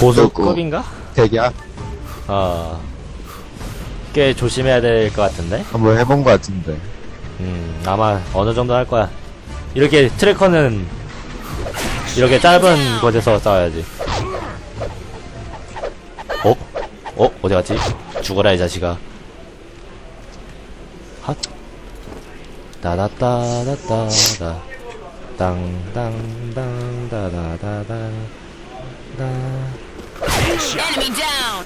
고소급인가? 대기야? 어. 꽤 조심해야 될 것 같은데? 한번 해본 것 같은데. 음, 아마 어느 정도 할 거야. 이렇게 트래커는 이렇게 짧은 곳에서 싸워야지. 어? 어? 어디 갔지? 죽어라, 이 자식아. 핫. 따다따다따다. 땅땅땅다다다다. 다. Enemy down.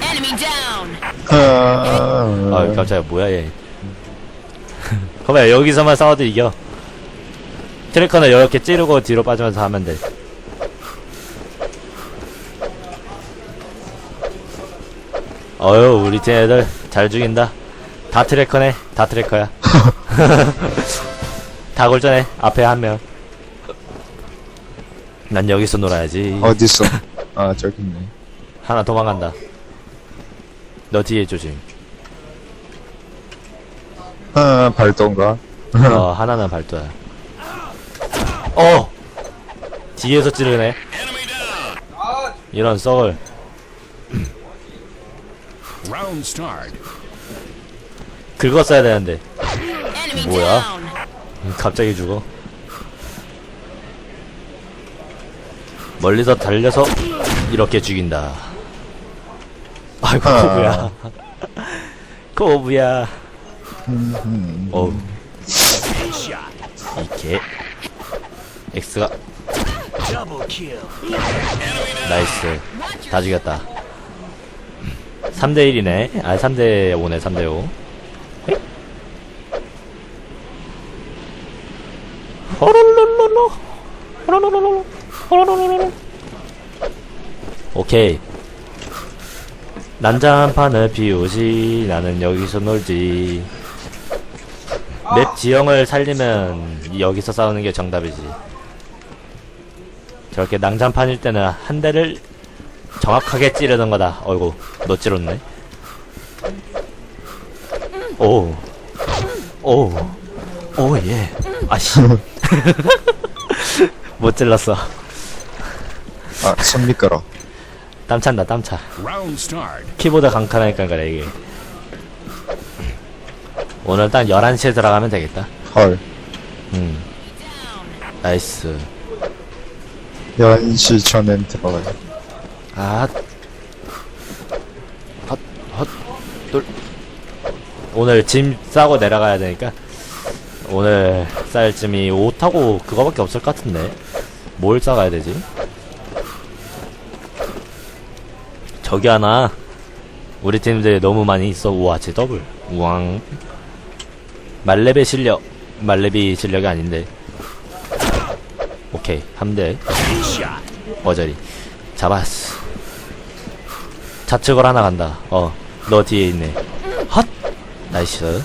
Enemy down. 아, 아, 깜짝이야, 뭐야, 얘. 봐봐, 여기서만 싸워도 이겨. 트래커는 이렇게 찌르고 뒤로 빠지면서 하면 돼. 어휴, 우리 팀 애들 잘 죽인다. 다 트래커네, 다 트래커야. 다 골전해, 앞에 한 명. 난 여기서 놀아야지. 어딨어? 아, 저기 있네. 하나 도망간다. 너 뒤에 조심. 아, 발동가? 어, 하나는 발도야. 어! 뒤에서 찌르네. 이런 썩을. Round start. 긁었어야 되는데. Enemy 뭐야? down. 음, 갑자기 죽어. 멀리서 달려서 이렇게 죽인다. 아이고, 아. 코브야. 코브야. 어우. 이게 X가. 나이스. 다 죽였다. 3대1이네. 아, 3대5네, 3대5. 호롤롤롤로. 호롤롤롤로. 호롤롤롤로. 오케이. 난장판을 비우지. 나는 여기서 놀지. 맵 지형을 살리면 여기서 싸우는 게 정답이지. 저렇게 낭장판일 때는 한 대를 정확하게 찌르는 거다. 어이구, 너 찌렀네. 오. 오. 오, 예. 아씨. 못 찔렀어. 아, 손 미끄러. 땀 찬다, 땀 차. 키보드 강칸하니까 그래, 이게. 오늘 딱 11시에 들어가면 되겠다. 헐. 음. 나이스. 11시 전엔 들어가요. 아, 헛, 헛, 돌. 오늘 짐 싸고 내려가야 되니까 오늘 쌀 짐이 옷하고 그거밖에 없을 것 같은데 뭘 싸가야 되지? 저기 하나 우리 팀들 너무 많이 있어. 우와 제 더블. 우왕. 말레베 실력 말레비 실력이 아닌데. 오케이 함대. 어저리. 잡았어. 좌측을 하나 간다. 어너 뒤에 있네. 헛! 나이스.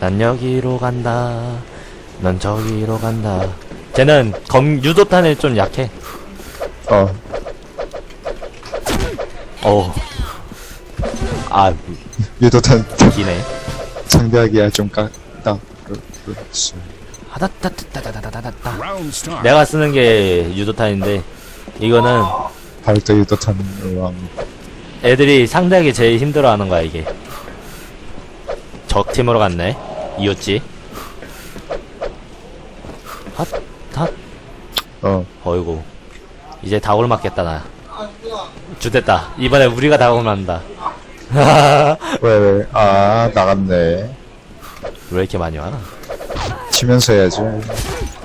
난 여기로 간다. 넌 저기로 간다. 쟤는 검 유도탄에 좀 약해. 어, 어우 아 유도탄 기네 상대하기야 좀 깍다. 그렇지. Round start. 내가 쓰는 게 유도탄인데 이거는 발도 유도 탄으로 합니다. 애들이 상대하기 제일 힘들어하는 거야 이게 적 팀으로 갔네 이었지 핫 핫 어, 어이구 이제 다골 맞겠다 나 주됐다 이번에 우리가 다골 맞는다 왜, 왜, 아, 나갔네. 왜 이렇게 많이 와? 치면서 해야지.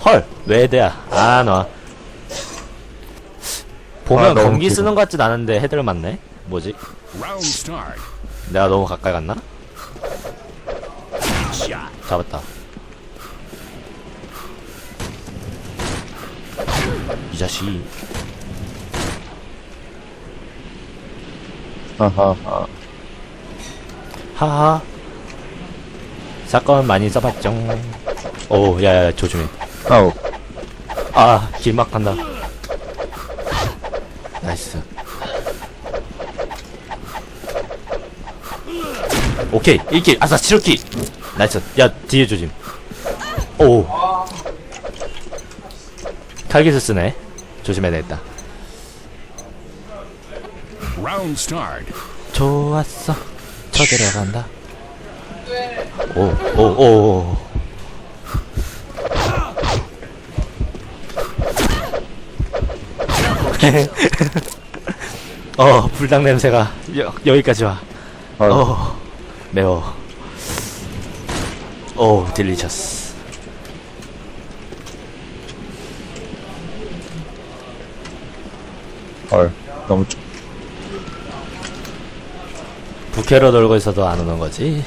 헐! 왜 애대야? 아, 너. 보면 아, 너무 검기 길어. 쓰는 것 같진 않은데 헤드를 맞네? 뭐지? Round start. 내가 너무 가까이 갔나? Shot. 잡았다. 이 자식. 하하하. 하하. 사건 많이 써봤죠. 오, 야, 야, 조심해. 아우, 아, 길막 간다. 나이스. 오케이, 1킬. 아싸, 7킬. 나이스. 야, 뒤에 조심. 오. 칼기스 쓰네 조심해야 되겠다 Round start. 좋았어 쳐들어간다 오 오 오 어 불닭 냄새가 여, 여기까지 와 어, 어, 매워. 오, 딜리셔스. 헐. 너무 좀. 부캐로 놀고 있어도 안 오는 거지.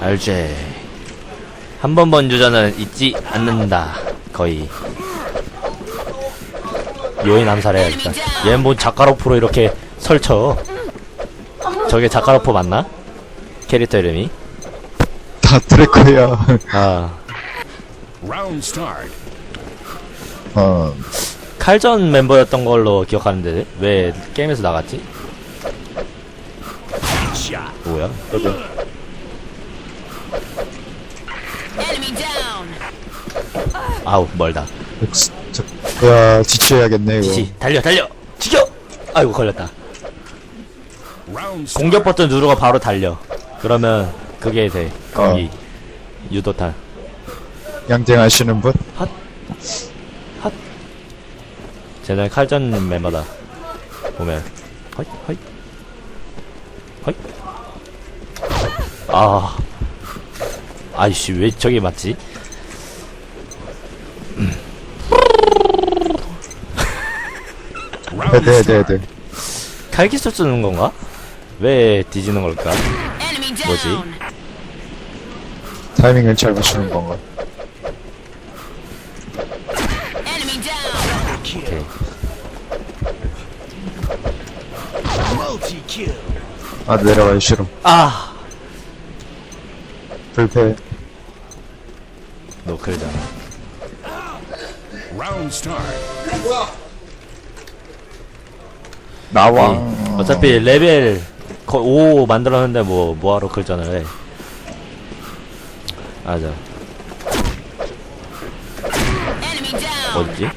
알지. 한번 번 유저는 잊지 않는다. 거의. 요인 암살해야겠다. 얘는 뭐 자카로프로 이렇게 설쳐. 저게 자카로프 맞나? 캐릭터 이름이? 다 트래커야. 아. 어. 칼전 멤버였던 걸로 기억하는데 왜 게임에서 나갔지? 뭐야? Down. 아우 멀다. 저, 야, 지쳐야겠네, 이거. 지치 달려 달려 죽여 아이고 걸렸다. 공격 버튼 누르고 바로 달려 그러면 그게 돼 거기 어. 유도탄 양쟁하시는 분? 쟤는 칼전 멤버다. 보면. 허이 허이. 허이. 아. 아이씨 왜 저기 맞지? Round 네, 네, start. 네. 칼기술 쓰는 건가? 왜 뒤지는 걸까? 뭐지? 타이밍을 잘 맞추는 건가? 아, 내려가기 싫어. 아 불패. 노클잖아. 나와. 어차피 레벨 거- 5 만들었는데 뭐 뭐하러 클전을 해 맞아. 어딨지?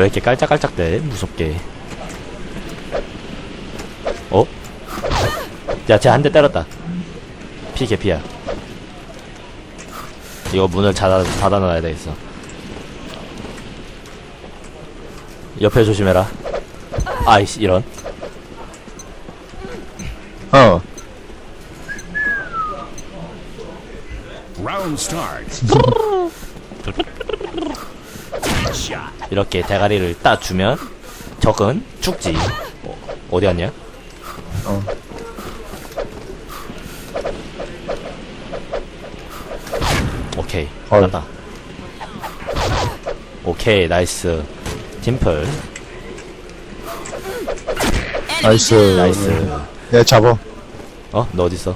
왜 이렇게 깔짝깔짝대? 무섭게. 어? 야, 쟤 한 대 때렸다. 피 개피야. 이거 문을 닫아, 닫아놔야 되겠어. 옆에 조심해라. 아이씨, 이런. 어. Round start. 이렇게 대가리를 따주면 적은 죽지. 어, 어디 갔냐? 어. 오케이. 헐. 났다. 오케이, 나이스. 팀플. 나이스. 나이스. 야, 잡어. 어? 너 어딨어?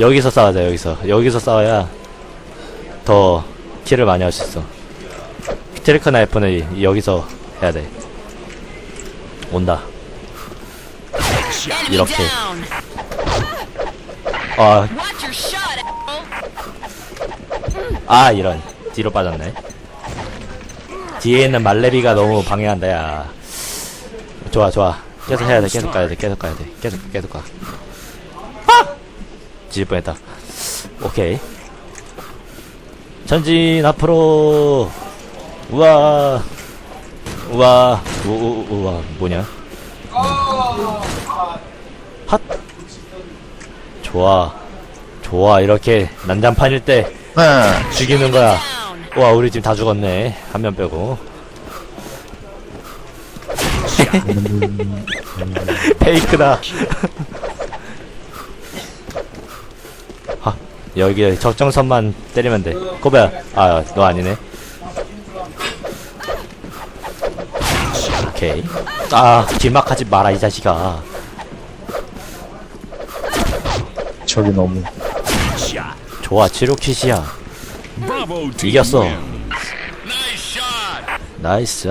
여기서 싸우자 여기서 여기서 싸워야 더 킬을 많이 할 수 있어 트리크 나이프는 여기서 해야 돼. 온다. 이렇게. 아. 아 이런. 뒤로 빠졌네. 뒤에 있는 말레비가 너무 방해한다 야. 좋아 좋아. 계속 해야 돼. 계속 가야 돼. 계속 가야 돼. 계속 계속 가. 아! 뒤질 뻔했다. 오케이. 전진 앞으로 우와. 우와. 우, 우, 우와. 뭐냐? 핫. 좋아. 좋아. 이렇게 난장판일 때 네. 죽이는 거야. Down. 와 우리 지금 다 죽었네. 한 명 빼고. 페이크다. 하 여기 적정선만 때리면 돼. 코베야. 아너 아니네 오케이 아 길막하지 마라 이 자식아 저기 너무. 좋아 치료 킷이야 Bravo team 이겼어. wins. Nice shot. 나이스